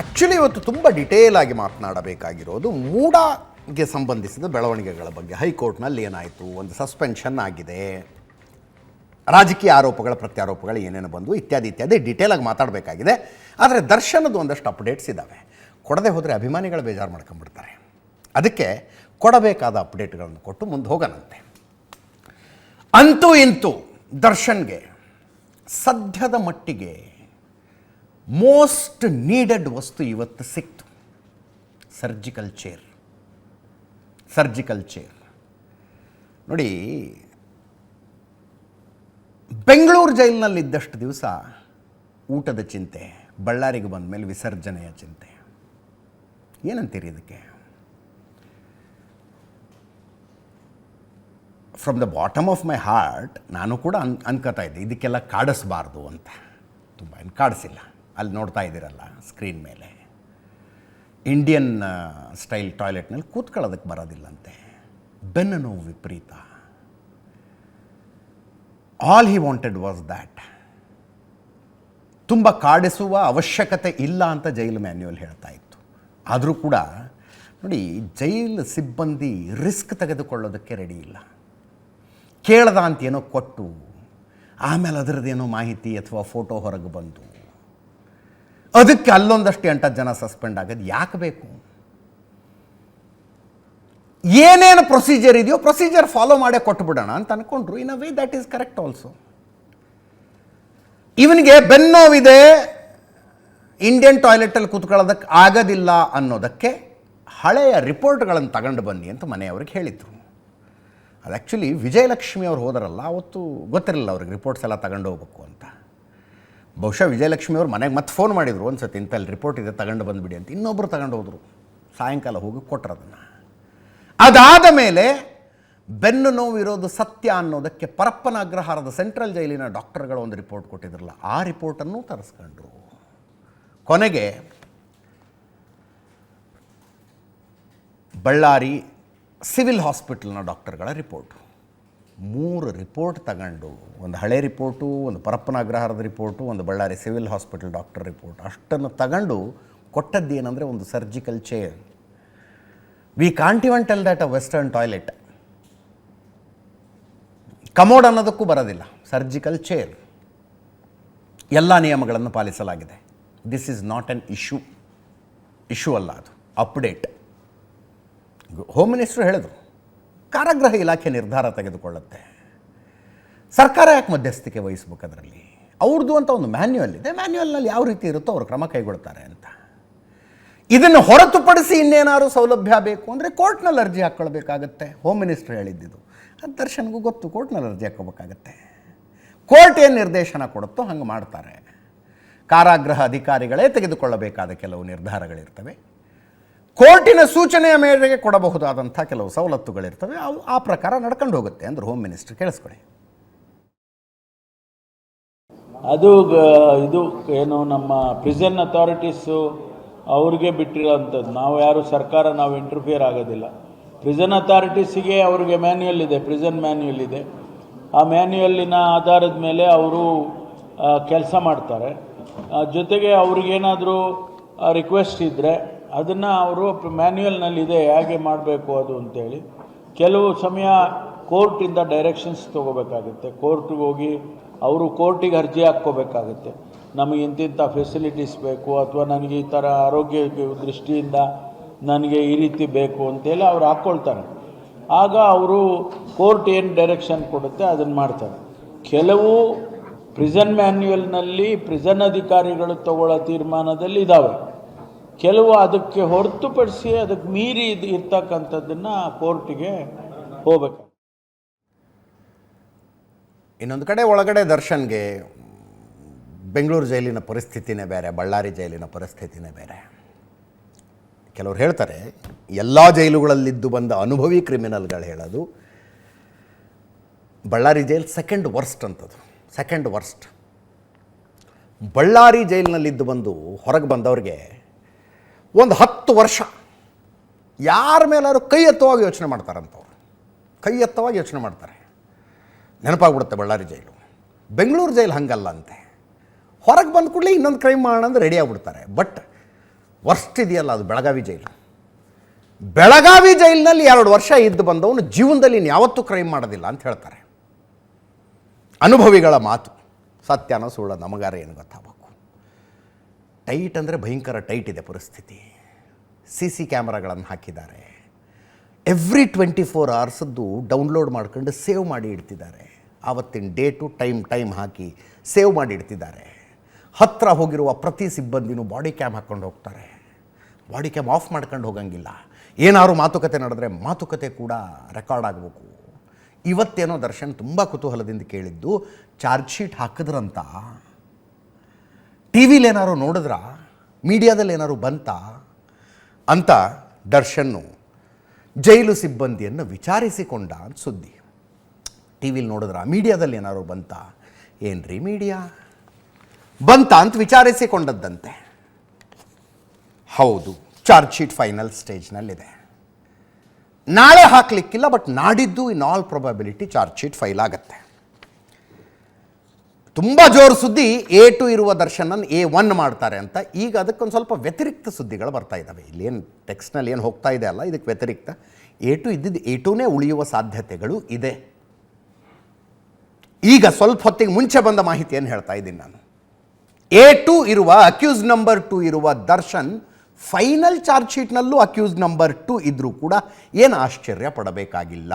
Actually ಇವತ್ತು ತುಂಬ detail ಆಗಿ ಮಾತನಾಡಬೇಕಾಗಿರೋದು ಮೂಡಾಗೆ ಸಂಬಂಧಿಸಿದ ಬೆಳವಣಿಗೆಗಳ ಬಗ್ಗೆ. ಹೈಕೋರ್ಟ್ನಲ್ಲಿ ಏನಾಯಿತು? ಒಂದು ಸಸ್ಪೆನ್ಷನ್ ಆಗಿದೆ. ರಾಜಕೀಯ ಆರೋಪಗಳ, ಪ್ರತ್ಯಾರೋಪಗಳು ಏನೇನು ಬಂದವು ಇತ್ಯಾದಿ ಇತ್ಯಾದಿ ಡಿಟೇಲ್ ಆಗಿ ಮಾತಾಡಬೇಕಾಗಿದೆ. ಆದರೆ ದರ್ಶನದ ಒಂದಷ್ಟು ಅಪ್ಡೇಟ್ಸ್ ಇದ್ದಾವೆ ಕೊಡದೆ ಹೋದರೆ ಅಭಿಮಾನಿಗಳು ಬೇಜಾರು ಮಾಡ್ಕೊಂಡ್ಬಿಡ್ತಾರೆ. ಅದಕ್ಕೆ ಕೊಡಬೇಕಾದ ಅಪ್ಡೇಟ್ಗಳನ್ನು ಕೊಟ್ಟು ಮುಂದೆ ಹೋಗೋಣಂತೆ. ಅಂತೂ ಇಂತೂ ದರ್ಶನ್ಗೆ, ಸದ್ಯದ ಮಟ್ಟಿಗೆ ಮೋಸ್ಟ್ ನೀಡೆಡ್ ವಸ್ತು ಇವತ್ತು ಸಿಕ್ತು. ಸರ್ಜಿಕಲ್ ಚೇರ್ ಸರ್ಜಿಕಲ್ ಚೇರ್ ನೋಡಿ, ಬೆಂಗಳೂರು ಜೈಲಿನಲ್ಲಿದ್ದಷ್ಟು ದಿವಸ ಊಟದ ಚಿಂತೆ, ಬಳ್ಳಾರಿಗೆ ಬಂದ ಮೇಲೆ ವಿಸರ್ಜನೆಯ ಚಿಂತೆ. ಏನಂತೀರಿ ಇದಕ್ಕೆ? From the bottom of my heart ನಾನು ಕೂಡ ಅನ್, ಅನ್ಕೋತಾ ಇದ್ದೆ, ಇದಕ್ಕೆಲ್ಲ ಕಾಡಿಸ್ಬಾರ್ದು ಅಂತ. ತುಂಬ ಏನು ಕಾಡಿಸಿಲ್ಲ. ಅಲ್ಲಿ ನೋಡ್ತಾ ಇದ್ದೀರಲ್ಲ ಸ್ಕ್ರೀನ್ ಮೇಲೆ. ಇಂಡಿಯನ್ ಸ್ಟೈಲ್ ಟಾಯ್ಲೆಟ್ನಲ್ಲಿ ಕೂತ್ಕೊಳ್ಳೋದಕ್ಕೆ ಬರೋದಿಲ್ಲಂತೆ. ಬೆನ್ನು ನೋವು ವಿಪರೀತ. All he wanted was that ತುಂಬ ಕಾಡಿಸುವ ಅವಶ್ಯಕತೆ ಇಲ್ಲ ಅಂತ ಜೈಲು ಮ್ಯಾನ್ಯುವಲ್ ಹೇಳ್ತಾ ಇತ್ತು. ಆದರೂ ಕೂಡ, ನೋಡಿ, ಜೈಲ್ ಸಿಬ್ಬಂದಿ ರಿಸ್ಕ್ ತೆಗೆದುಕೊಳ್ಳೋದಕ್ಕೆ ರೆಡಿ ಇಲ್ಲ. ಕೇಳ್ದ ಅಂತ ಏನೋ ಕೊಟ್ಟು, ಆಮೇಲೆ ಅದರದ್ದೇನೋ ಮಾಹಿತಿ ಅಥವಾ ಫೋಟೋ ಹೊರಗೆ ಬಂದು ಅದಕ್ಕೆ ಅಲ್ಲೊಂದಷ್ಟು ಎಂಟತ್ತು ಜನ ಸಸ್ಪೆಂಡ್ ಆಗೋದು ಯಾಕೆ ಬೇಕು? ಏನೇನು ಪ್ರೊಸೀಜರ್ ಇದೆಯೋ ಪ್ರೊಸೀಜರ್ ಫಾಲೋ ಮಾಡೇ ಕೊಟ್ಬಿಡೋಣ ಅಂತ ಅನ್ಕೊಂಡ್ರು. In a way that is correct also. ಇವನಿಗೆ ಬೆನ್ನೋವಿದೆ. ಇಂಡಿಯನ್ ಟಾಯ್ಲೆಟಲ್ಲಿ ಕೂತ್ಕೊಳ್ಳೋದಕ್ಕೆ ಆಗೋದಿಲ್ಲ ಅನ್ನೋದಕ್ಕೆ ಹಳೆಯ ರಿಪೋರ್ಟ್ಗಳನ್ನು ತಗೊಂಡು ಬನ್ನಿ ಅಂತ ಮನೆಯವ್ರಿಗೆ ಹೇಳಿದರು. ಅದು ಆ್ಯಕ್ಚುಲಿ ವಿಜಯಲಕ್ಷ್ಮಿ ಅವ್ರು ಹೋದರಲ್ಲ, ಅವತ್ತು ಗೊತ್ತಿರಲಿಲ್ಲ ಅವ್ರಿಗೆ ರಿಪೋರ್ಟ್ಸ್ ಎಲ್ಲ ತಗೊಂಡು ಹೋಗ್ಬೇಕು ಅಂತ. ಬಹುಶಃ ವಿಜಯಲಕ್ಷ್ಮಿ ಅವ್ರು ಮನೆಗೆ ಮತ್ತೆ ಫೋನ್ ಮಾಡಿದರು. ಒಂದು ಸತಿ ಇಂಥಲ್ಲಿ ರಿಪೋರ್ಟ್ ಇದೆ, ತಗೊಂಡು ಬಂದುಬಿಡಿ ಅಂತ. ಇನ್ನೊಬ್ಬರು ತಗೊಂಡು ಹೋದರು. ಸಾಯಂಕಾಲ ಹೋಗಿ ಕೊಟ್ಟರು ಅದನ್ನು. ಅದಾದ ಮೇಲೆ ಬೆನ್ನು ನೋವು ಇರೋದು ಸತ್ಯ ಅನ್ನೋದಕ್ಕೆ ಪರಪ್ಪನ ಅಗ್ರಹಾರದ ಸೆಂಟ್ರಲ್ ಜೈಲಿನ ಡಾಕ್ಟರ್ಗಳು ಒಂದು ರಿಪೋರ್ಟ್ ಕೊಟ್ಟಿದ್ರಲ್ಲ, ಆ ರಿಪೋರ್ಟನ್ನು ತರಿಸ್ಕೊಂಡ್ರು. ಕೊನೆಗೆ ಬಳ್ಳಾರಿ ಸಿವಿಲ್ ಹಾಸ್ಪಿಟಲ್ನ ಡಾಕ್ಟರ್ಗಳ ರಿಪೋರ್ಟು ಮೂರು ರಿಪೋರ್ಟ್ ತಗೊಂಡು, ಒಂದು ಹಳೆ ರಿಪೋರ್ಟು, ಒಂದು ಪರಪ್ಪನ ಅಗ್ರಹಾರದ ರಿಪೋರ್ಟು, ಒಂದು Ballari civil hospital doctor report, ಅಷ್ಟನ್ನು ತಗೊಂಡು ಕೊಟ್ಟದ್ದು ಏನಂದರೆ ಒಂದು surgical chair. We can't even tell that a western toilet commode ಅನ್ನೋದಕ್ಕೂ ಬರೋದಿಲ್ಲ, ಸರ್ಜಿಕಲ್ ಚೇರ್. ಎಲ್ಲ ನಿಯಮಗಳನ್ನು ಪಾಲಿಸಲಾಗಿದೆ. This is not an issue issue ಅಲ್ಲ ಅದು. ಅಪ್ಡೇಟ್ ಹೋಮ್ ಮಿನಿಸ್ಟ್ರು ಹೇಳಿದರು. ಕಾರಾಗೃಹ ಇಲಾಖೆ ನಿರ್ಧಾರ ತೆಗೆದುಕೊಳ್ಳುತ್ತೆ. ಸರ್ಕಾರ ಯಾಕೆ ಮಧ್ಯಸ್ಥಿಕೆ ವಹಿಸ್ಬೇಕು ಅದರಲ್ಲಿ? ಅವ್ರದ್ದು ಅಂತ ಒಂದು ಮ್ಯಾನ್ಯುವಲ್ ಇದೆ. ಮ್ಯಾನ್ಯುವಲ್ನಲ್ಲಿ ಯಾವ ರೀತಿ ಇರುತ್ತೋ ಅವರು ಕ್ರಮ ಕೈಗೊಳ್ತಾರೆ ಅಂತ. ಇದನ್ನು ಹೊರತುಪಡಿಸಿ ಇನ್ನೇನಾದ್ರು ಸೌಲಭ್ಯ ಬೇಕು ಅಂದರೆ ಕೋರ್ಟ್ನಲ್ಲಿ ಅರ್ಜಿ ಹಾಕ್ಕೊಳ್ಬೇಕಾಗತ್ತೆ. ಹೋಮ್ ಮಿನಿಸ್ಟರ್ ಹೇಳಿದ್ದಿದ್ದು ಅದು ದರ್ಶನ್ಗೂ ಗೊತ್ತು, ಕೋರ್ಟ್ನಲ್ಲಿ ಅರ್ಜಿ ಹಾಕ್ಕೋಬೇಕಾಗತ್ತೆ ಕೋರ್ಟ್ ಏನು ನಿರ್ದೇಶನ ಕೊಡುತ್ತೋ ಹಂಗೆ ಮಾಡ್ತಾರೆ. ಕಾರಾಗೃಹ ಅಧಿಕಾರಿಗಳೇ ತೆಗೆದುಕೊಳ್ಳಬೇಕಾದ ಕೆಲವು ನಿರ್ಧಾರಗಳಿರ್ತವೆ. ಕೋರ್ಟಿನ ಸೂಚನೆಯ ಮೇರೆಗೆ ಕೊಡಬಹುದಾದಂಥ ಕೆಲವು ಸವಲತ್ತುಗಳಿರ್ತವೆ. ಅವು ಆ ಪ್ರಕಾರ ನಡ್ಕೊಂಡು ಹೋಗುತ್ತೆ ಅಂದ್ರೆ ಹೋಮ್ ಮಿನಿಸ್ಟರ್ ಕೇಳಿಸ್ಕೊಳ್ಳಿ ಅದು ಇದು ಏನು ನಮ್ಮ ಪ್ರಿಸನ್ ಅಥಾರಿಟೀಸು ಅವ್ರಿಗೆ ಬಿಟ್ಟಿರೋಂಥದ್ದು ನಾವು ಯಾರು ಸರ್ಕಾರ, ನಾವು ಇಂಟರ್ಫಿಯರ್ ಆಗೋದಿಲ್ಲ. ಪ್ರಿಸನ್ ಅಥಾರಿಟೀಸಿಗೆ ಅವ್ರಿಗೆ ಮ್ಯಾನ್ಯುಯಲ್ ಇದೆ ಪ್ರಿಸನ್ ಮ್ಯಾನ್ಯುಯಲ್ ಇದೆ. ಆ ಮ್ಯಾನ್ಯುಯಲ್ಲಿನ ಆಧಾರದ ಮೇಲೆ ಅವರು ಕೆಲಸ ಮಾಡ್ತಾರೆ. ಜೊತೆಗೆ ಅವ್ರಿಗೇನಾದರೂ ರಿಕ್ವೆಸ್ಟ್ ಇದ್ದರೆ ಅದನ್ನು ಅವರು ಮ್ಯಾನ್ಯುಯಲ್ನಲ್ಲಿದೆ, ಹೇಗೆ ಮಾಡಬೇಕು ಅದು ಅಂತೇಳಿ. ಕೆಲವು ಸಮಯ ಕೋರ್ಟಿಂದ ಡೈರೆಕ್ಷನ್ಸ್ ತೊಗೋಬೇಕಾಗುತ್ತೆ. ಕೋರ್ಟಿಗೆ ಹೋಗಿ ಅವರು ಕೋರ್ಟಿಗೆ ಅರ್ಜಿ ಹಾಕ್ಕೋಬೇಕಾಗುತ್ತೆ. ನಮಗೆ ಇಂತಿಂಥ ಫೆಸಿಲಿಟೀಸ್ ಬೇಕು, ಅಥವಾ ನನಗೆ ಈ ಥರ ಆರೋಗ್ಯ ದೃಷ್ಟಿಯಿಂದ ನನಗೆ ಈ ರೀತಿ ಬೇಕು ಅಂತೇಳಿ ಅವ್ರು ಹಾಕ್ಕೊಳ್ತಾರೆ. ಆಗ ಅವರು ಕೋರ್ಟ್ ಏನು ಡೈರೆಕ್ಷನ್ ಕೊಡುತ್ತೆ ಅದನ್ನು ಮಾಡ್ತಾರೆ. ಕೆಲವು ಪ್ರಿಸನ್ ಮ್ಯಾನ್ಯುಯಲ್ನಲ್ಲಿ ಪ್ರಿಸನ್ ಅಧಿಕಾರಿಗಳು ತಗೊಳ್ಳೋ ತೀರ್ಮಾನದಲ್ಲಿ ಇದ್ದಾವೆ ಕೆಲವು ಅದಕ್ಕೆ ಹೊರತುಪಡಿಸಿ ಅದಕ್ಕೆ ಮೀರಿ ಇದು ಇರ್ತಕ್ಕಂಥದ್ದನ್ನು ಕೋರ್ಟಿಗೆ ಹೋಗ್ಬೇಕು. ಇನ್ನೊಂದು ಕಡೆ ಒಳಗಡೆ ದರ್ಶನ್ಗೆ ಬೆಂಗಳೂರು ಜೈಲಿನ ಪರಿಸ್ಥಿತಿನೇ ಬೇರೆ, ಬಳ್ಳಾರಿ ಜೈಲಿನ ಪರಿಸ್ಥಿತಿನೇ ಬೇರೆ. ಕೆಲವ್ರು ಹೇಳ್ತಾರೆ, ಎಲ್ಲ ಜೈಲುಗಳಲ್ಲಿದ್ದು ಬಂದ ಅನುಭವಿ ಕ್ರಿಮಿನಲ್ಗಳು ಹೇಳೋದು, ಬಳ್ಳಾರಿ ಜೈಲ್ ಸೆಕೆಂಡ್ ವರ್ಸ್ಟ್ ಅಂತದು ಸೆಕೆಂಡ್ ವರ್ಸ್ಟ್ ಬಳ್ಳಾರಿ ಜೈಲಿನಲ್ಲಿದ್ದು ಬಂದು ಹೊರಗೆ ಬಂದವ್ರಿಗೆ ಒಂದು ಹತ್ತು ವರ್ಷ. ಯಾರ ಮೇಲಾದ್ರು ಕೈ ಎತ್ತವಾಗಿ ಯೋಚನೆ ಮಾಡ್ತಾರಂತವ್ರು. ಕೈ ಎತ್ತವಾಗಿ ಯೋಚನೆ ಮಾಡ್ತಾರೆ. ನೆನಪಾಗ್ಬಿಡುತ್ತೆ ಬಳ್ಳಾರಿ ಜೈಲು. ಬೆಂಗಳೂರು ಜೈಲು ಹಂಗಲ್ಲ ಅಂತೆ ಹೊರಗೆ ಬಂದ ಕೂಡಲೇ ಇನ್ನೊಂದು ಕ್ರೈಮ್ ಮಾಡೋಣ ಅಂದ್ರೆ ರೆಡಿ ಆಗ್ಬಿಡ್ತಾರೆ. ಬಟ್ ವರ್ಸ್ಟ್ ಇದೆಯಲ್ಲ ಅದು ಬೆಳಗಾವಿ ಜೈಲು. ಬೆಳಗಾವಿ ಜೈಲಿನಲ್ಲಿ ಎರಡು ವರ್ಷ ಇದ್ದು ಬಂದವನು ಜೀವನದಲ್ಲಿ ಯಾವತ್ತೂ ಕ್ರೈಮ್ ಮಾಡೋದಿಲ್ಲ ಅಂತ ಹೇಳ್ತಾರೆ. ಅನುಭವಿಗಳ ಮಾತು. ಸತ್ಯನೋ ಸುಳ್ಳ ನಮಗಾರ ಏನು ಗೊತ್ತಾಗಬೇಕು ಟೈಟ್ ಅಂದರೆ ಭಯಂಕರ ಟೈಟ್ ಇದೆ ಪರಿಸ್ಥಿತಿ. ಸಿ ಸಿ ಕ್ಯಾಮ್ರಾಗಳನ್ನು ಹಾಕಿದ್ದಾರೆ. ಎವ್ರಿ ಟ್ವೆಂಟಿ ಫೋರ್ ಅವರ್ಸದ್ದು ಡೌನ್ಲೋಡ್ ಮಾಡ್ಕೊಂಡು ಸೇವ್ ಮಾಡಿ ಇಡ್ತಿದ್ದಾರೆ. ಆವತ್ತಿನ ಡೇಟು, ಟೈಮ್ ಟೈಮ್ ಹಾಕಿ ಸೇವ್ ಮಾಡಿ ಇಡ್ತಿದ್ದಾರೆ. ಹತ್ತಿರ ಹೋಗಿರುವ ಪ್ರತಿ ಸಿಬ್ಬಂದಿನೂ ಬಾಡಿ ಕ್ಯಾಮ್ ಹಾಕ್ಕೊಂಡು ಹೋಗ್ತಾರೆ. ಬಾಡಿ ಕ್ಯಾಮ್ ಆಫ್ ಮಾಡ್ಕೊಂಡು ಹೋಗಂಗಿಲ್ಲ. ಏನಾದರೂ ಮಾತುಕತೆ ನಡೆದ್ರೆ ಮಾತುಕತೆ ಕೂಡ ರೆಕಾರ್ಡ್ ಆಗಬೇಕು. ಇವತ್ತೇನೋ ದರ್ಶನ್ ತುಂಬ ಕುತೂಹಲದಿಂದ ಕೇಳಿದ್ದು, ಚಾರ್ಜ್ ಶೀಟ್ ಹಾಕಿದ್ರಂತ. ಟಿ ವಿಲಿ ಏನಾದ್ರು ನೋಡಿದ್ರ? ಮೀಡಿಯಾದಲ್ಲಿ ಏನಾದ್ರು ಬಂತಾ? ಅಂತ ದರ್ಶನ್ನು ಜೈಲು ಸಿಬ್ಬಂದಿಯನ್ನು ವಿಚಾರಿಸಿಕೊಂಡ ಅಂತ ಸುದ್ದಿ. ಟಿ ವಿಲಿ ನೋಡಿದ್ರ? ಮೀಡಿಯಾದಲ್ಲಿ ಏನಾದ್ರು ಬಂತ? ಏನ್ರಿ ಮೀಡಿಯಾ? ಬಂತ ಅಂತ ವಿಚಾರಿಸಿಕೊಂಡದ್ದಂತೆ. ಹೌದು, ಚಾರ್ಜ್ ಶೀಟ್ ಫೈನಲ್ ಸ್ಟೇಜ್ನಲ್ಲಿದೆ. ನಾಳೆ ಹಾಕ್ಲಿಕ್ಕಿಲ್ಲ, ಬಟ್ ನಾಡಿದ್ದು in all probability charge sheet file ಆಗುತ್ತೆ. ತುಂಬ ಜೋರು ಸುದ್ದಿ ಎ ಟು ಇರುವ ದರ್ಶನನ್ ಎ ಒನ್ ಮಾಡ್ತಾರೆ ಅಂತ. ಈಗ ಅದಕ್ಕೊಂದು ಸ್ವಲ್ಪ ವ್ಯತಿರಿಕ್ತ ಸುದ್ದಿಗಳು ಬರ್ತಾ ಇದ್ದಾವೆ ಇಲ್ಲೇನು ಟೆಕ್ಸ್ಟ್ನಲ್ಲಿ ಏನು ಹೋಗ್ತಾ ಇದೆ ಅಲ್ಲ, ಇದಕ್ಕೆ ವ್ಯತಿರಿಕ್ತ. ಎ ಟು ಇದ್ದಿದ್ದು ಎ ಟುನೇ ಉಳಿಯುವ ಸಾಧ್ಯತೆಗಳು ಇದೆ. ಈಗ ಸ್ವಲ್ಪ ಹೊತ್ತಿಗೆ ಮುಂಚೆ ಬಂದ ಮಾಹಿತಿಯನ್ನು ಹೇಳ್ತಾ ಇದ್ದೀನಿ ನಾನು. ಎ ಟು ಇರುವ ಅಕ್ಯೂಸ್ ನಂಬರ್ ಟು ಇರುವ ದರ್ಶನ್ ಫೈನಲ್ ಚಾರ್ಜ್ ಶೀಟ್ನಲ್ಲೂ ಅಕ್ಯೂಸ್ ನಂಬರ್ ಟು ಇದ್ದರೂ ಕೂಡ ಏನು ಆಶ್ಚರ್ಯ ಪಡಬೇಕಾಗಿಲ್ಲ.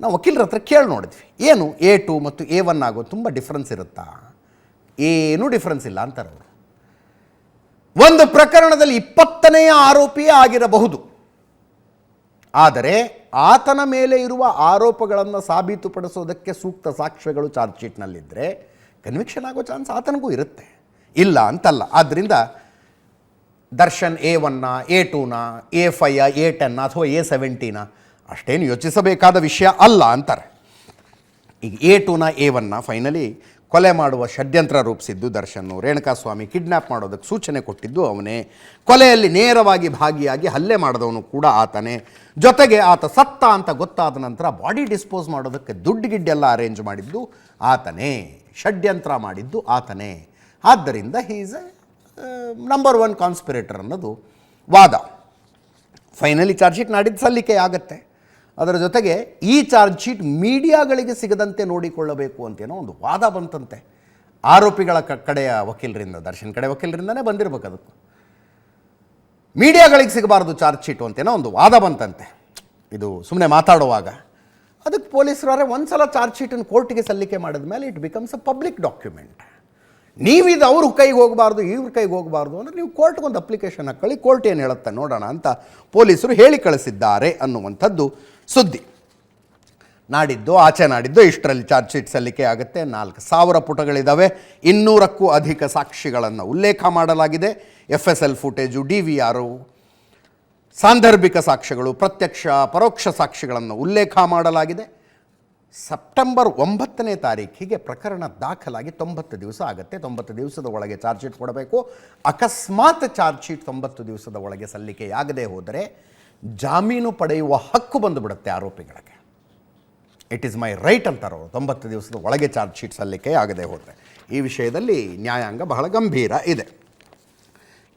ನಾವು ವಕೀಲರ ಹತ್ರ ಕೇಳಿ ನೋಡಿದ್ವಿ. ಏನು ಎ ಟು ಮತ್ತು ಎ ಒನ್ ಆಗೋ ತುಂಬ ಡಿಫ್ರೆನ್ಸ್ ಇರುತ್ತಾ? ಏನೂ ಡಿಫ್ರೆನ್ಸ್ ಇಲ್ಲ ಅಂತಾರೆ ಅವರು ಒಂದು ಪ್ರಕರಣದಲ್ಲಿ ಇಪ್ಪತ್ತನೆಯ ಆರೋಪಿಯೇ ಆಗಿರಬಹುದು. ಆದರೆ ಆತನ ಮೇಲೆ ಇರುವ ಆರೋಪಗಳನ್ನು ಸಾಬೀತುಪಡಿಸೋದಕ್ಕೆ ಸೂಕ್ತ ಸಾಕ್ಷ್ಯಗಳು ಚಾರ್ಜ್ ಶೀಟ್ನಲ್ಲಿದ್ದರೆ ಕನ್ವಿಕ್ಷನ್ ಆಗೋ ಚಾನ್ಸ್ ಆತನಿಗೂ ಇರುತ್ತೆ. ಇಲ್ಲ ಅಂತಲ್ಲ. ಆದ್ದರಿಂದ ದರ್ಶನ್ ಎ ಒನ್ನ ಎ ಟೂನ ಎ ಫೈಯ ಎ ಟೆನ್ನ ಅಥವಾ ಎ ಸೆವೆಂಟೀನ ಅಷ್ಟೇನು ಯೋಚಿಸಬೇಕಾದ ವಿಷಯ ಅಲ್ಲ ಅಂತಾರೆ. ಈಗ ಎ ಟೂನ ಎ ಒನ್ನ ಫೈನಲಿ ಕೊಲೆ ಮಾಡುವ ಷಡ್ಯಂತ್ರ ರೂಪಿಸಿದ್ದು ದರ್ಶನ್ ರೇಣುಕಾಸ್ವಾಮಿ ಕಿಡ್ನ್ಯಾಪ್ ಮಾಡೋದಕ್ಕೆ ಸೂಚನೆ ಕೊಟ್ಟಿದ್ದು ಅವನೇ. ಕೊಲೆಯಲ್ಲಿ ನೇರವಾಗಿ ಭಾಗಿಯಾಗಿ ಹಲ್ಲೆ ಮಾಡಿದವನು ಕೂಡ ಆತನೇ. ಜೊತೆಗೆ ಆತ ಸತ್ತ ಅಂತ ಗೊತ್ತಾದ ನಂತರ ಬಾಡಿ ಡಿಸ್ಪೋಸ್ ಮಾಡೋದಕ್ಕೆ ದುಡ್ಡು ಗಿಡ್ಡೆಲ್ಲ ಅರೇಂಜ್ ಮಾಡಿದ್ದು ಆತನೇ. ಷಡ್ಯಂತ್ರ ಮಾಡಿದ್ದು ಆತನೇ. ಆದ್ದರಿಂದ he's A number one conspirator ಅನ್ನೋದು ವಾದ. ಫೈನಲಿ ಚಾರ್ಜ್ ಶೀಟ್ ನಾಡಿದ್ದು ಸಲ್ಲಿಕೆ ಆಗುತ್ತೆ. ಅದರ ಜೊತೆಗೆ ಈ ಚಾರ್ಜ್ ಶೀಟ್ ಮೀಡಿಯಾಗಳಿಗೆ ಸಿಗದಂತೆ ನೋಡಿಕೊಳ್ಳಬೇಕು ಅಂತೇನೋ ಒಂದು ವಾದ ಬಂತಂತೆ. ಆರೋಪಿಗಳ ಕಡೆಯ ವಕೀಲರಿಂದ, ದರ್ಶನ್ ಕಡೆ ವಕೀಲರಿಂದನೇ ಬಂದಿರಬೇಕು ಅದಕ್ಕೆ. ಮೀಡಿಯಾಗಳಿಗೆ ಸಿಗಬಾರ್ದು ಚಾರ್ಜ್ ಶೀಟು ಅಂತೇನೋ ಒಂದು ವಾದ ಬಂತಂತೆ. ಇದು ಸುಮ್ಮನೆ ಮಾತಾಡುವಾಗ. ಅದಕ್ಕೆ ಪೊಲೀಸರವರೇ ಒಂದು ಸಲ ಚಾರ್ಜ್ ಶೀಟನ್ನು ಕೋರ್ಟಿಗೆ ಸಲ್ಲಿಕೆ ಮಾಡಿದ ಮೇಲೆ it becomes a public document. ನೀವಿದು ಅವ್ರ ಕೈಗೆ ಹೋಗಬಾರ್ದು, ಇವ್ರ ಕೈಗೆ ಹೋಗಬಾರ್ದು ಅಂದರೆ ನೀವು ಕೋರ್ಟ್ಗೆ ಒಂದು ಅಪ್ಲಿಕೇಶನ್ ಹಾಕೊಳ್ಳಿ ಕೋರ್ಟ್ ಏನು ಹೇಳುತ್ತೆ ನೋಡೋಣ ಅಂತ ಪೊಲೀಸರು ಹೇಳಿ ಕಳಿಸಿದ್ದಾರೆ ಅನ್ನುವಂಥದ್ದು ಸುದ್ದಿ. ನಾಡಿದ್ದು, ಆಚೆ ನಾಡಿದ್ದು, ಇಷ್ಟರಲ್ಲಿ ಚಾರ್ಜ್ ಶೀಟ್ ಸಲ್ಲಿಕೆ ಆಗುತ್ತೆ. ನಾಲ್ಕು ಸಾವಿರ ಪುಟಗಳಿದ್ದಾವೆ ಇನ್ನೂರಕ್ಕೂ ಅಧಿಕ ಸಾಕ್ಷಿಗಳನ್ನು ಉಲ್ಲೇಖ ಮಾಡಲಾಗಿದೆ. F S L footage D V R ಸಾಂದರ್ಭಿಕ ಸಾಕ್ಷಿಗಳು ಪ್ರತ್ಯಕ್ಷ, ಪರೋಕ್ಷ ಸಾಕ್ಷಿಗಳನ್ನು ಉಲ್ಲೇಖ ಮಾಡಲಾಗಿದೆ. ಸೆಪ್ಟೆಂಬರ್ ಒಂಬತ್ತನೇ ತಾರೀಕಿಗೆ ಪ್ರಕರಣ ದಾಖಲಾಗಿ ತೊಂಬತ್ತು ದಿವಸ ಆಗುತ್ತೆ. ತೊಂಬತ್ತು ದಿವಸದ ಒಳಗೆ ಚಾರ್ಜ್ ಶೀಟ್ ಕೊಡಬೇಕು. ಅಕಸ್ಮಾತ್ ಚಾರ್ಜ್ ಶೀಟ್ ತೊಂಬತ್ತು ದಿವಸದ ಒಳಗೆ ಸಲ್ಲಿಕೆಯಾಗದೇ ಹೋದರೆ ಜಾಮೀನು ಪಡೆಯುವ ಹಕ್ಕು ಬಂದುಬಿಡುತ್ತೆ ಆರೋಪಿಗಳಿಗೆ. ಇಟ್ ಈಸ್ ಮೈ ರೈಟ್ ಅಂತಾರೆ ಅವರು. ತೊಂಬತ್ತು ದಿವಸದ ಒಳಗೆ ಚಾರ್ಜ್ ಶೀಟ್ ಸಲ್ಲಿಕೆ ಆಗದೆ ಹೋದರೆ. ಈ ವಿಷಯದಲ್ಲಿ ನ್ಯಾಯಾಂಗ ಬಹಳ ಗಂಭೀರ ಇದೆ.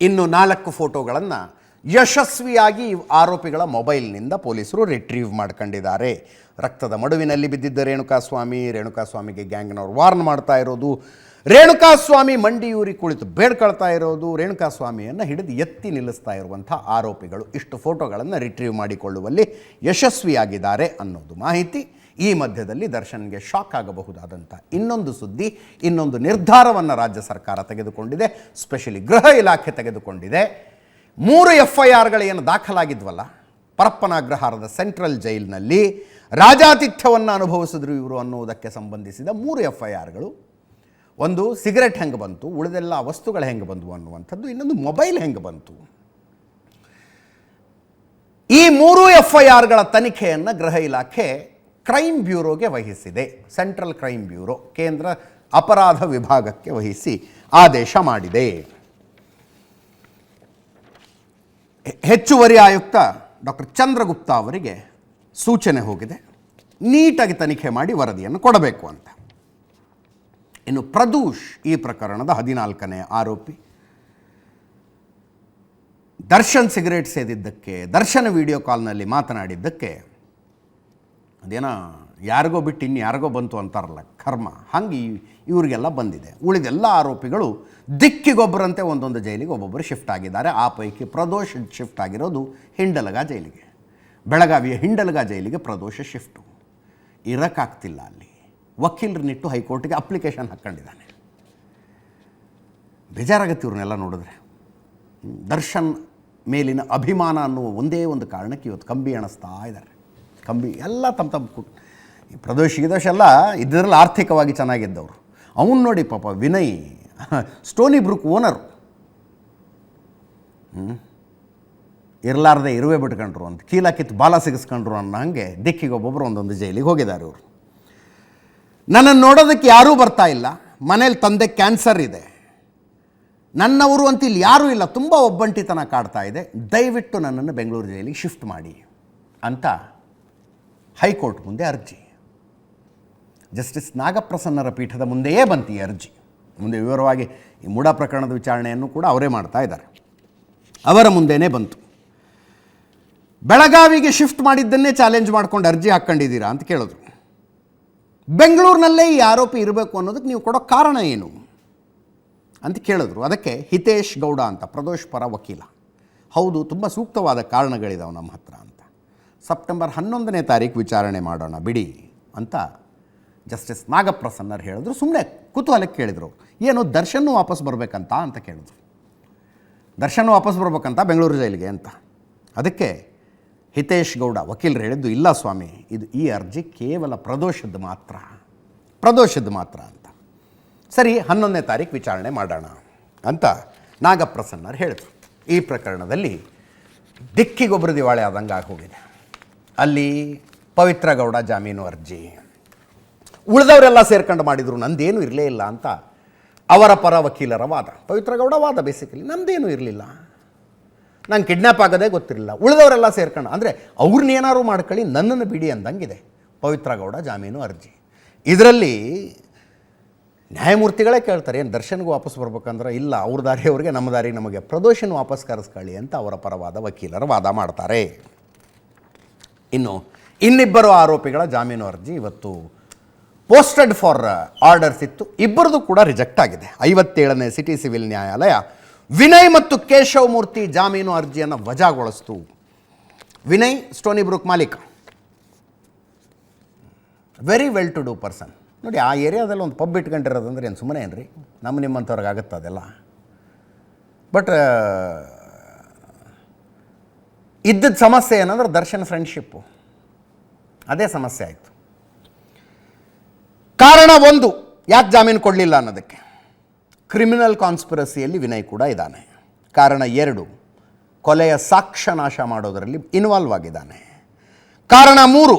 ಇನ್ನು ನಾಲ್ಕು ಫೋಟೋಗಳನ್ನು ಯಶಸ್ವಿಯಾಗಿ ಆರೋಪಿಗಳ ಮೊಬೈಲ್ನಿಂದ ಪೊಲೀಸರು ರಿಟ್ರೀವ್ ಮಾಡ್ಕೊಂಡಿದ್ದಾರೆ. ರಕ್ತದ ಮಡುವಿನಲ್ಲಿ ಬಿದ್ದಿದ್ದ ರೇಣುಕಾಸ್ವಾಮಿ, ರೇಣುಕಾಸ್ವಾಮಿಗೆ ಗ್ಯಾಂಗ್ನವ್ರು ವಾರ್ನ್ ಮಾಡ್ತಾ ಇರೋದು. ರೇಣುಕಾಸ್ವಾಮಿ ಮಂಡಿಯೂರಿ ಕುಳಿತು ಬೇಡ್ಕೊಳ್ತಾ ಇರೋದು. ರೇಣುಕಾಸ್ವಾಮಿಯನ್ನು ಹಿಡಿದು ಎತ್ತಿ ನಿಲ್ಲಿಸ್ತಾ ಇರುವಂಥ ಆರೋಪಿಗಳು ಇಷ್ಟು ಫೋಟೋಗಳನ್ನು ರಿಟ್ರೀವ್ ಮಾಡಿಕೊಳ್ಳುವಲ್ಲಿ ಯಶಸ್ವಿಯಾಗಿದ್ದಾರೆ ಅನ್ನೋದು ಮಾಹಿತಿ. ಈ ಮಧ್ಯದಲ್ಲಿ ದರ್ಶನ್ಗೆ ಶಾಕ್ ಆಗಬಹುದಾದಂಥ ಇನ್ನೊಂದು ಸುದ್ದಿ, ಇನ್ನೊಂದು ನಿರ್ಧಾರವನ್ನು ರಾಜ್ಯ ಸರ್ಕಾರ ತೆಗೆದುಕೊಂಡಿದೆ. ಸ್ಪೆಷಲಿ ಗೃಹ ಇಲಾಖೆ ತೆಗೆದುಕೊಂಡಿದೆ. ಮೂರು ಎಫ್ ಐ ಆರ್ಗಳೇನು ದಾಖಲಾಗಿದ್ವಲ್ಲ? ಪರಪ್ಪನಾಗ್ರಹಾರದ ಸೆಂಟ್ರಲ್ ಜೈಲಿನಲ್ಲಿ ರಾಜಾತಿಥ್ಯವನ್ನು ಅನುಭವಿಸಿದ್ರು ಇವರು ಅನ್ನುವುದಕ್ಕೆ ಸಂಬಂಧಿಸಿದ ಮೂರು ಎಫ್ ಐ ಆರ್ಗಳು ಒಂದು ಸಿಗರೆಟ್ ಹೆಂಗೆ ಬಂತು, ಉಳಿದೆಲ್ಲ ವಸ್ತುಗಳು ಹೆಂಗೆ ಬಂದವು ಅನ್ನುವಂಥದ್ದು, ಇನ್ನೊಂದು ಮೊಬೈಲ್ ಹೆಂಗೆ ಬಂತು. ಈ ಮೂರು ಎಫ್ ಐ ಆರ್ಗಳ ತನಿಖೆಯನ್ನು ಗೃಹ ಇಲಾಖೆ ಕ್ರೈಮ್ ಬ್ಯೂರೋಗೆ ವಹಿಸಿದೆ. ಸೆಂಟ್ರಲ್ ಕ್ರೈಮ್ ಬ್ಯೂರೋ ಕೇಂದ್ರ ಅಪರಾಧ ವಿಭಾಗಕ್ಕೆ ವಹಿಸಿ ಆದೇಶ ಮಾಡಿದೆ ಹೆ- ಹೆಚ್ಚುವರಿ ಆಯುಕ್ತ ಡಾಕ್ಟರ್ ಚಂದ್ರಗುಪ್ತ ಅವರಿಗೆ ಸೂಚನೆ ಹೋಗಿದೆ. ನೀಟಾಗಿ ತನಿಖೆ ಮಾಡಿ ವರದಿಯನ್ನು ಕೊಡಬೇಕು ಅಂತ. ಇನ್ನು ಪ್ರದೂಷ್ ಈ ಪ್ರಕರಣದ ಹದಿನಾಲ್ಕನೇ ಆರೋಪಿ. ದರ್ಶನ್ ಸಿಗರೇಟ್ ಸೇದಿದ್ದಕ್ಕೆ, ದರ್ಶನ್ ವಿಡಿಯೋ ಕಾಲ್ನಲ್ಲಿ ಮಾತನಾಡಿದ್ದಕ್ಕೆ, ಅದೇನೋ ಯಾರಿಗೋ ಬಿಟ್ಟು ಇನ್ನು ಯಾರಿಗೋ ಬಂತು ಅಂತಾರಲ್ಲ ಕರ್ಮ. ಹಾಗೆ ಇವರಿಗೆಲ್ಲ ಬಂದಿದೆ. ಉಳಿದೆಲ್ಲ ಆರೋಪಿಗಳು ದಿಕ್ಕಿಗೊಬ್ಬರಂತೆ ಒಂದೊಂದು ಜೈಲಿಗೆ ಒಬ್ಬೊಬ್ಬರು ಶಿಫ್ಟ್ ಆಗಿದ್ದಾರೆ. ಆ ಪೈಕಿ ಪ್ರದೋಷ ಶಿಫ್ಟ್ ಆಗಿರೋದು ಹಿಂಡಲಗ ಜೈಲಿಗೆ. ಬೆಳಗಾವಿಯ ಹಿಂಡಲಗ ಜೈಲಿಗೆ ಪ್ರದೋಷ ಶಿಫ್ಟು ಇರೋಕ್ಕಾಗ್ತಿಲ್ಲ ಅಲ್ಲಿ. ವಕೀಲರನ್ನಿಟ್ಟು ಹೈಕೋರ್ಟಿಗೆ ಅಪ್ಲಿಕೇಶನ್ ಹಾಕ್ಕೊಂಡಿದ್ದಾನೆ. ಬೇಜಾರಾಗತ್ತೆ ಇವ್ರನ್ನೆಲ್ಲ ನೋಡಿದ್ರೆ. ದರ್ಶನ್ ಮೇಲಿನ ಅಭಿಮಾನ ಅನ್ನುವ ಒಂದೇ ಒಂದು ಕಾರಣಕ್ಕೆ ಇವತ್ತು ಕಂಬಿ ಅಣಿಸ್ತಾ ಇದ್ದಾರೆ. ಕಂಬಿ ಎಲ್ಲ ತಮ್ಮ ತಮ್ಮ ಕುಟ್ ಈ ಪ್ರದೋಷ ಗಿದೋಷ ಎಲ್ಲ ಇದರಲ್ಲಿ ಆರ್ಥಿಕವಾಗಿ ಚೆನ್ನಾಗಿದ್ದವರು. ಅವನು ನೋಡಿ ಪಾಪ ವಿನಯ್ ಸ್ಟೋನಿ ಬ್ರೂಕ್ ಓನರು. ಇರಲಾರ್ದೆ ಇರುವೆ ಬಿಟ್ಕೊಂಡ್ರು ಅಂತ, ಕೀಲ ಕಿತ್ತು ಬಾಲ ಸಿಗಿಸ್ಕೊಂಡ್ರು ಅನ್ನೋ ಹಾಗೆ ದಿಕ್ಕಿಗೆ ಒಬ್ಬೊಬ್ಬರು ಒಂದೊಂದು ಜೈಲಿಗೆ ಹೋಗಿದ್ದಾರೆ ಇವರು. ನನ್ನನ್ನು ನೋಡೋದಕ್ಕೆ ಯಾರೂ ಬರ್ತಾ ಇಲ್ಲ, ಮನೇಲಿ ತಂದೆ ಕ್ಯಾನ್ಸರ್ ಇದೆ. ನನ್ನವರು ಅಂತ ಇಲ್ಲಿ ಯಾರೂ ಇಲ್ಲ, ತುಂಬ ಒಬ್ಬಂಟಿತನ ಕಾಡ್ತಾ ಇದೆ. ದಯವಿಟ್ಟು ನನ್ನನ್ನು ಬೆಂಗಳೂರು ಜೈಲಿಗೆ ಶಿಫ್ಟ್ ಮಾಡಿ ಅಂತ ಹೈಕೋರ್ಟ್ ಮುಂದೆ ಅರ್ಜಿ. ಜಸ್ಟಿಸ್ ನಾಗಪ್ರಸನ್ನರ ಪೀಠದ ಮುಂದೆಯೇ ಬಂತು ಈ ಅರ್ಜಿ. ಮುಂದೆ ವಿವರವಾಗಿ ಈ ಮೂಢ ಪ್ರಕರಣದ ವಿಚಾರಣೆಯನ್ನು ಕೂಡ ಅವರೇ ಮಾಡ್ತಾ ಇದ್ದಾರೆ. ಅವರ ಮುಂದೆನೇ ಬಂತು. ಬೆಳಗಾವಿಗೆ ಶಿಫ್ಟ್ ಮಾಡಿದ್ದನ್ನೇ ಚಾಲೆಂಜ್ ಮಾಡ್ಕೊಂಡು ಅರ್ಜಿ ಹಾಕ್ಕೊಂಡಿದ್ದೀರಾ ಅಂತ ಕೇಳಿದ್ರು. ಬೆಂಗಳೂರಿನಲ್ಲೇ ಈ ಆರೋಪಿ ಇರಬೇಕು ಅನ್ನೋದಕ್ಕೆ ನೀವು ಕೊಡೋ ಕಾರಣ ಏನು? ಅಂತ ಕೇಳಿದ್ರು. ಅದಕ್ಕೆ ಹಿತೇಶ್ ಗೌಡ ಅಂತ, ಪ್ರದೋಷ್ ಪರ ವಕೀಲ. ಹೌದು, ತುಂಬ ಸೂಕ್ತವಾದ ಕಾರಣಗಳಿದಾವೆ ನಮ್ಮ ಹತ್ರ ಅಂತ. ಸೆಪ್ಟೆಂಬರ್ ಹನ್ನೊಂದನೇ ತಾರೀಕು ವಿಚಾರಣೆ ಮಾಡೋಣ ಬಿಡಿ ಅಂತ ಜಸ್ಟಿಸ್ ನಾಗಪ್ರಸನ್ನರ್ ಹೇಳಿದ್ರು ಸುಮ್ಮನೆ ಕುತೂಹಲಕ್ಕೆ ಕೇಳಿದರು. ಏನು ದರ್ಶನ್ ವಾಪಸ್ ಬರಬೇಕಂತ ಅಂತ ಕೇಳಿದ್ರು. ದರ್ಶನ್ ವಾಪಸ್ ಬರ್ಬೇಕಂತ ಬೆಂಗಳೂರು ಜೈಲಿಗೆ ಅಂತ. ಅದಕ್ಕೆ ಹಿತೇಶ್ ಗೌಡ ವಕೀಲರು ಹೇಳಿದ್ದು, ಇಲ್ಲ ಸ್ವಾಮಿ, ಇದು ಈ ಅರ್ಜಿ ಕೇವಲ ಪ್ರದೋಷದ್ದು ಮಾತ್ರ ಪ್ರದೋಷದ್ದು ಮಾತ್ರ ಅಂತ. ಸರಿ, ಹನ್ನೊಂದನೇ ತಾರೀಕು ವಿಚಾರಣೆ ಮಾಡೋಣ ಅಂತ ನಾಗಪ್ರಸನ್ನರು ಹೇಳಿದರು. ಈ ಪ್ರಕರಣದಲ್ಲಿ ದಿಕ್ಕಿಗೊಬ್ಬರು ದಿವಾಳಿ ಆದಂಗೆ ಆಗೋಗಿದೆ ಅಲ್ಲಿ ಪವಿತ್ರ ಗೌಡ ಜಾಮೀನು ಅರ್ಜಿ. ಉಳಿದವರೆಲ್ಲ ಸೇರ್ಕೊಂಡು ಮಾಡಿದರು. ನಂದೇನು ಇರಲೇ ಇಲ್ಲ ಅಂತ ಅವರ ಪರ ವಕೀಲರ ವಾದ. ಪವಿತ್ರ ಗೌಡ ವಾದ ಬೇಸಿಕಲಿ ನಮ್ಮದೇನು ಇರಲಿಲ್ಲ. ನಂಗೆ ಕಿಡ್ನ್ಯಾಪ್ ಆಗೋದೇ ಗೊತ್ತಿರಲಿಲ್ಲ. ಉಳಿದವರೆಲ್ಲ ಸೇರ್ಕೊಂಡು. ಅಂದರೆ ಅವ್ರನ್ನೇನಾದ್ರು ಮಾಡ್ಕೊಳ್ಳಿ, ನನ್ನನ್ನು ಬಿಡಿ ಅಂದಂಗಿದೆ. ಪವಿತ್ರ ಗೌಡ ಜಾಮೀನು ಅರ್ಜಿ. ಇದರಲ್ಲಿ ನ್ಯಾಯಮೂರ್ತಿಗಳೇ ಕೇಳ್ತಾರೆ, ಏನು ದರ್ಶನ್ಗೂ ವಾಪಸ್ ಬರ್ಬೇಕಂದ್ರೆ? ಇಲ್ಲ, ಅವ್ರ ದಾರಿ ಅವ್ರಿಗೆ ನಮ್ಮ ದಾರಿ ನಮಗೆ ಪ್ರದೋಷನ್ ವಾಪಸ್ ಕರೆಸ್ಕೊಳ್ಳಿ ಅಂತ ಅವರ ಪರವಾದ ವಕೀಲರು ವಾದ ಮಾಡ್ತಾರೆ. ಇನ್ನು ಇನ್ನಿಬ್ಬರು ಆರೋಪಿಗಳ ಜಾಮೀನು ಅರ್ಜಿ ಇವತ್ತು ಪೋಸ್ಟೆಡ್ ಫಾರ್ ಆರ್ಡರ್ಸ್ ಇತ್ತು. ಇಬ್ಬರದು ಕೂಡ ರಿಜೆಕ್ಟ್ ಆಗಿದೆ. ಐವತ್ತೇಳನೇ ಸಿಟಿ ಸಿವಿಲ್ ನ್ಯಾಯಾಲಯ ವಿನಯ್ ಮತ್ತು ಕೇಶವ್ ಮೂರ್ತಿ ಜಾಮೀನು ಅರ್ಜಿಯನ್ನು ವಜಾಗೊಳಿಸ್ತು. ವಿನಯ್ ಸ್ಟೋನಿ ಬ್ರೂಕ್ ಮಾಲೀಕ. Very well to do person ನೋಡಿ, ಆ ಏರಿಯಾದಲ್ಲಿ ಒಂದು ಪಬ್ ಇಟ್ಕೊಂಡಿರೋದಂದ್ರೆ ಏನು ಸುಮ್ಮನೆ ಏನು ರೀ ನಮ್ಮ ನಿಮ್ಮಂಥವ್ರಿಗೆ ಆಗುತ್ತೆ ಅದೆಲ್ಲ? ಬಟ್ ಇದ್ದದ ಸಮಸ್ಯೆ ಏನಂದ್ರೆ ದರ್ಶನ್ ಫ್ರೆಂಡ್ಶಿಪ್ಪು ಅದೇ ಸಮಸ್ಯೆ ಆಯಿತು. ಕಾರಣ ಒಂದು, ಯಾಕೆ ಜಾಮೀನು ಕೊಡಲಿಲ್ಲ ಅನ್ನೋದಕ್ಕೆ? ಕ್ರಿಮಿನಲ್ ಕಾನ್ಸ್ಪಿರಸಿಯಲ್ಲಿ ವಿನಯ್ ಕೂಡ ಇದ್ದಾನೆ. ಕಾರಣ ಎರಡು, ಕೊಲೆಯ ಸಾಕ್ಷ್ಯ ನಾಶ ಮಾಡೋದರಲ್ಲಿ ಇನ್ವಾಲ್ವ್ ಆಗಿದ್ದಾನೆ. ಕಾರಣ ಮೂರು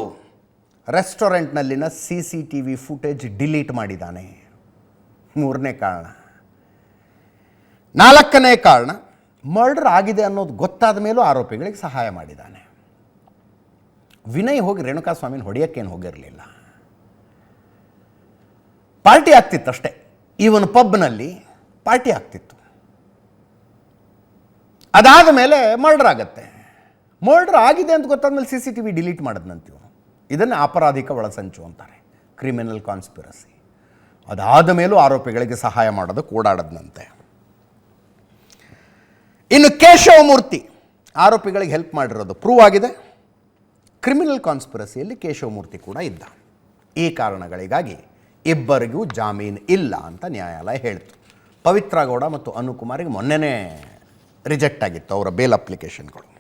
ರೆಸ್ಟೋರೆಂಟ್ನಲ್ಲಿನ C C T V footage delete ಮಾಡಿದ್ದಾನೆ. ಮೂರನೇ ಕಾರಣ. ನಾಲ್ಕನೇ ಕಾರಣ ಮರ್ಡರ್ ಆಗಿದೆ ಅನ್ನೋದು ಗೊತ್ತಾದ ಮೇಲೂ ಆರೋಪಿಗಳಿಗೆ ಸಹಾಯ ಮಾಡಿದ್ದಾನೆ. ವಿನಯ್ ಹೋಗಿ ರೇಣುಕಾಸ್ವಾಮಿನ ಹೊಡೆಯೋಕ್ಕೇನು ಹೋಗಿರಲಿಲ್ಲ. ಪಾರ್ಟಿ ಆಗ್ತಿತ್ತು ಅಷ್ಟೇ. ಇವನು ಪಬ್ನಲ್ಲಿ ಪಾರ್ಟಿ ಆಗ್ತಿತ್ತು. ಅದಾದ ಮೇಲೆ ಮರ್ಡರ್ ಆಗತ್ತೆ. ಮರ್ಡರ್ ಆಗಿದೆ ಅಂತ ಗೊತ್ತಾದ್ಮೇಲೆ C C T V delete ಮಾಡಿದ್ನಂತೀವಿ ಇದನ್ನು ಅಪರಾಧಿಕ ಒಳಸಂಚು ಅಂತಾರೆ. Criminal conspiracy. ಅದಾದ ಮೇಲೂ ಆರೋಪಿಗಳಿಗೆ ಸಹಾಯ ಮಾಡೋದಕ್ಕೆ ಓಡಾಡದ್ನಂತೆ. ಇನ್ನು ಕೇಶವಮೂರ್ತಿ ಆರೋಪಿಗಳಿಗೆ ಹೆಲ್ಪ್ ಮಾಡಿರೋದು ಪ್ರೂವ್ ಆಗಿದೆ. ಕ್ರಿಮಿನಲ್ ಕಾನ್ಸ್ಪಿರಸಿಯಲ್ಲಿ ಕೇಶವಮೂರ್ತಿ ಕೂಡ ಇದ್ದ. ಈ ಕಾರಣಗಳಿಗಾಗಿ ಇಬ್ಬರಿಗೂ ಜಾಮೀನು ಇಲ್ಲ ಅಂತ ನ್ಯಾಯಾಲಯ ಹೇಳಿತು. ಪವಿತ್ರ ಗೌಡ ಮತ್ತು ಅನುಕುಮಾರಿಗೆ ಮೊನ್ನೆನೇ ರಿಜೆಕ್ಟ್ ಆಗಿತ್ತು ಅವರ ಬೇಲ್ ಅಪ್ಲಿಕೇಶನ್ಗಳು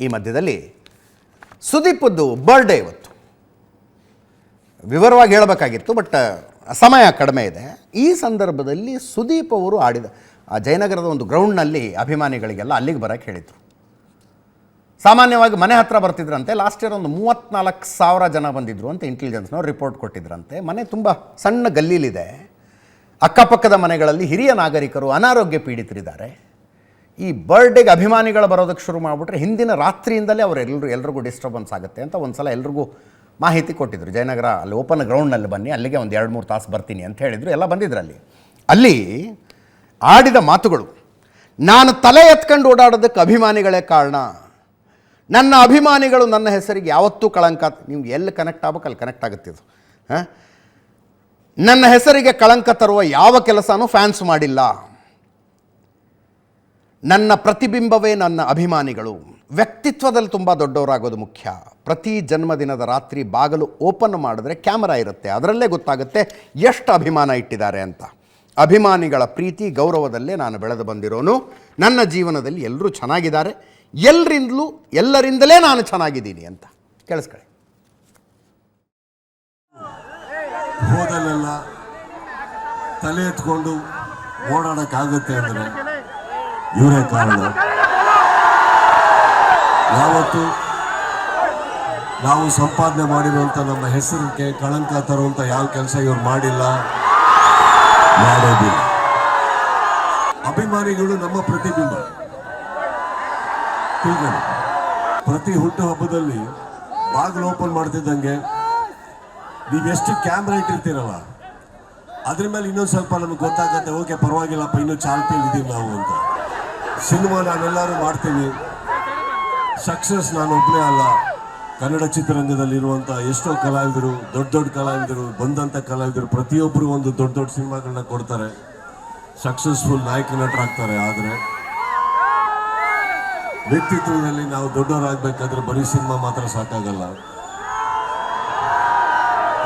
ಈ ಮಧ್ಯದಲ್ಲಿ ಸುದೀಪದ್ದು ಬರ್ಡೇ ಇವತ್ತು. ವಿವರವಾಗಿ ಹೇಳಬೇಕಾಗಿತ್ತು ಬಟ್ ಸಮಯ ಕಡಿಮೆ ಇದೆ. ಈ ಸಂದರ್ಭದಲ್ಲಿ ಸುದೀಪ್ ಅವರು ಆಡಿದ, ಆ, ಜಯನಗರದ ಒಂದು ಗ್ರೌಂಡ್ನಲ್ಲಿ ಅಭಿಮಾನಿಗಳಿಗೆಲ್ಲ ಅಲ್ಲಿಗೆ ಬರೋಕ್ಕೆ ಹೇಳಿದರು. ಸಾಮಾನ್ಯವಾಗಿ ಮನೆ ಹತ್ರ ಬರ್ತಿದ್ರಂತೆ. ಲಾಸ್ಟ್ ಇಯರ್ ಒಂದು ಮೂವತ್ತ್ನಾಲ್ಕು ಸಾವಿರ ಜನ ಬಂದಿದ್ರು ಅಂತ ಇಂಟೆಲಿಜೆನ್ಸ್ನವ್ರು ರಿಪೋರ್ಟ್ ಕೊಟ್ಟಿದ್ರಂತೆ. ಮನೆ ತುಂಬ ಸಣ್ಣ ಗಲ್ಲೀಲಿದೆ. ಅಕ್ಕಪಕ್ಕದ ಮನೆಗಳಲ್ಲಿ ಹಿರಿಯ ನಾಗರಿಕರು ಅನಾರೋಗ್ಯ ಪೀಡಿತರಿದ್ದಾರೆ. ಈ ಬರ್ಡೇಗೆ ಅಭಿಮಾನಿಗಳು ಬರೋದಕ್ಕೆ ಶುರು ಮಾಡಿಬಿಟ್ರೆ ಹಿಂದಿನ ರಾತ್ರಿಯಿಂದಲೇ ಅವರೆಲ್ಲರೂ ಎಲ್ರಿಗೂ ಡಿಸ್ಟರ್ಬೆನ್ಸ್ ಆಗುತ್ತೆ ಅಂತ ಒಂದು ಸಲ ಎಲ್ರಿಗೂ ಮಾಹಿತಿ ಕೊಟ್ಟಿದ್ರು. ಜಯನಗರ ಅಲ್ಲಿ ಓಪನ್ ಗ್ರೌಂಡ್ನಲ್ಲಿ ಬನ್ನಿ, ಅಲ್ಲಿಗೆ ಒಂದು ಎರಡು ಮೂರು ತಾಸು ಬರ್ತೀನಿ ಅಂತ ಹೇಳಿದರು. ಎಲ್ಲ ಬಂದಿದ್ರು ಅಲ್ಲಿ. ಅಲ್ಲಿ ಆಡಿದ ಮಾತುಗಳು, ನಾನು ತಲೆ ಎತ್ಕೊಂಡು ಓಡಾಡೋದಕ್ಕೆ ಅಭಿಮಾನಿಗಳೇ ಕಾರಣ. ನನ್ನ ಅಭಿಮಾನಿಗಳು ನನ್ನ ಹೆಸರಿಗೆ ಯಾವತ್ತೂ ಕಳಂಕ ನಿಮ್ಗೆ ಎಲ್ಲಿ ಕನೆಕ್ಟ್ ಆಗ್ಬೇಕು ಅಲ್ಲಿ ಕನೆಕ್ಟ್ ಆಗುತ್ತೆ ಇದು. ನನ್ನ ಹೆಸರಿಗೆ ಕಳಂಕ ತರುವ ಯಾವ ಕೆಲಸನೂ ಫ್ಯಾನ್ಸ್ ಮಾಡಿಲ್ಲ. ನನ್ನ ಪ್ರತಿಬಿಂಬವೇ ನನ್ನ ಅಭಿಮಾನಿಗಳು. ವ್ಯಕ್ತಿತ್ವದಲ್ಲಿ ತುಂಬ ದೊಡ್ಡವರಾಗೋದು ಮುಖ್ಯ. ಪ್ರತಿ ಜನ್ಮದಿನದ ರಾತ್ರಿ ಬಾಗಲು ಓಪನ್ ಮಾಡಿದ್ರೆ ಕ್ಯಾಮರಾ ಇರುತ್ತೆ, ಅದರಲ್ಲೇ ಗೊತ್ತಾಗುತ್ತೆ ಎಷ್ಟು ಅಭಿಮಾನ ಇಟ್ಟಿದ್ದಾರೆ ಅಂತ. ಅಭಿಮಾನಿಗಳ ಪ್ರೀತಿ ಗೌರವದಲ್ಲೇ ನಾನು ಬೆಳೆದು ಬಂದಿರೋನು. ನನ್ನ ಜೀವನದಲ್ಲಿ ಎಲ್ಲರೂ ಚೆನ್ನಾಗಿದ್ದಾರೆ. ಎಲ್ಲರಿಂದಲೂ ಎಲ್ಲರಿಂದಲೇ ನಾನು ಚೆನ್ನಾಗಿದ್ದೀನಿ ಅಂತ. ಕೇಳಿಸ್ಕೊಳ್ಳಿ. ಹೋದಲ್ಲೆಲ್ಲ ತಲೆ ಎತ್ಕೊಂಡು ಓಡಾಡೋಕ್ಕಾಗುತ್ತೆ ಅಂದರೆ ಇವರೇ ಕಾರಣ. ಯಾವತ್ತು ನಾವು ಸಂಪಾದನೆ ಮಾಡಿರುವಂಥ ನಮ್ಮ ಹೆಸರಿಗೆ ಕಳಂಕ ತರುವಂಥ ಯಾವ ಕೆಲಸ ಇವ್ರು ಮಾಡಿಲ್ಲ? ಮಾಡೋದಿಲ್ಲ. ಅಭಿಮಾನಿಗಳು ನಮ್ಮ ಪ್ರತಿಬಿಂಬ. ತಿಳ್ಕೊಳ್ಳಿ ಪ್ರತಿ ಹುಟ್ಟು ಹಬ್ಬದಲ್ಲಿ ಬಾಗಿಲು ಓಪನ್ ಮಾಡ್ತಿದ್ದಂಗೆ ನೀವೆಷ್ಟು ಕ್ಯಾಮ್ರಾ ಇಟ್ಟಿರ್ತೀರಲ್ಲ, ಅದ್ರ ಮೇಲೆ ಇನ್ನೊಂದು ಸ್ವಲ್ಪ ನಮ್ಗೆ ಗೊತ್ತಾಗತ್ತೆ, ಓಕೆ, ಪರವಾಗಿಲ್ಲಪ್ಪ, ಇನ್ನೂ ಚಾಲ್ತಿಯಲ್ಲಿ ಇದ್ದೀವಿ ನಾವು ಅಂತ. ಸಿನಿಮಾ ನಾವೆಲ್ಲರೂ ಮಾಡ್ತೀವಿ ಸಕ್ಸಸ್ ನಾನು ಒಬ್ಬನೇ ಅಲ್ಲ. ಕನ್ನಡ ಚಿತ್ರರಂಗದಲ್ಲಿ ಇರುವಂತ ಎಷ್ಟೋ ಕಲಾವಿದರು, ದೊಡ್ಡ ದೊಡ್ಡ ಕಲಾವಿದರು, ಬಂದಂತ ಕಲಾವಿದರು ಪ್ರತಿಯೊಬ್ಬರು ಒಂದು ದೊಡ್ಡ ದೊಡ್ಡ ಸಿನಿಮಾಗಳನ್ನ ಕೊಡ್ತಾರೆ. ಸಕ್ಸಸ್ಫುಲ್ ನಾಯಕ ನಟರಾಗ್ತಾರೆ, ಆದರೆ ವ್ಯಕ್ತಿತ್ವದಲ್ಲಿ ನಾವು ದೊಡ್ಡವರಾಗಬೇಕಾದ್ರೆ ಬರೀ ಸಿನಿಮಾ ಮಾತ್ರ ಸಾಕಾಗಲ್ಲ.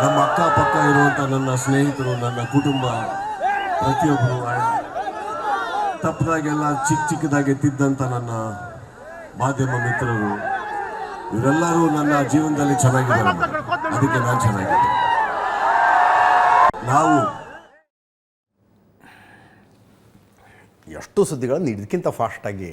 ನಮ್ಮ ಅಕ್ಕಪಕ್ಕ ಇರುವಂತ ನನ್ನ ಸ್ನೇಹಿತರು, ನನ್ನ ಕುಟುಂಬ ಪ್ರತಿಯೊಬ್ಬರು ತಪ್ಪದಾಗೆಲ್ಲ ಚಿಕ್ಕ ಚಿಕ್ಕದಾಗಿ ತಿದ್ದಂತ ನನ್ನ ಮಾಧ್ಯಮ ಮಿತ್ರರು, ಇವರೆಲ್ಲರೂ ನನ್ನ ಜೀವನದಲ್ಲಿ ಚೆನ್ನಾಗಿದ್ದಾರೆ ಅದಕ್ಕೆ ನಾನು ಚೆನ್ನಾಗಿದ್ದೆ. ನಾವು ಎಷ್ಟು ಸುದ್ದಿಗಳನ್ನು ಇದಕ್ಕಿಂತ ಫಾಸ್ಟಾಗಿ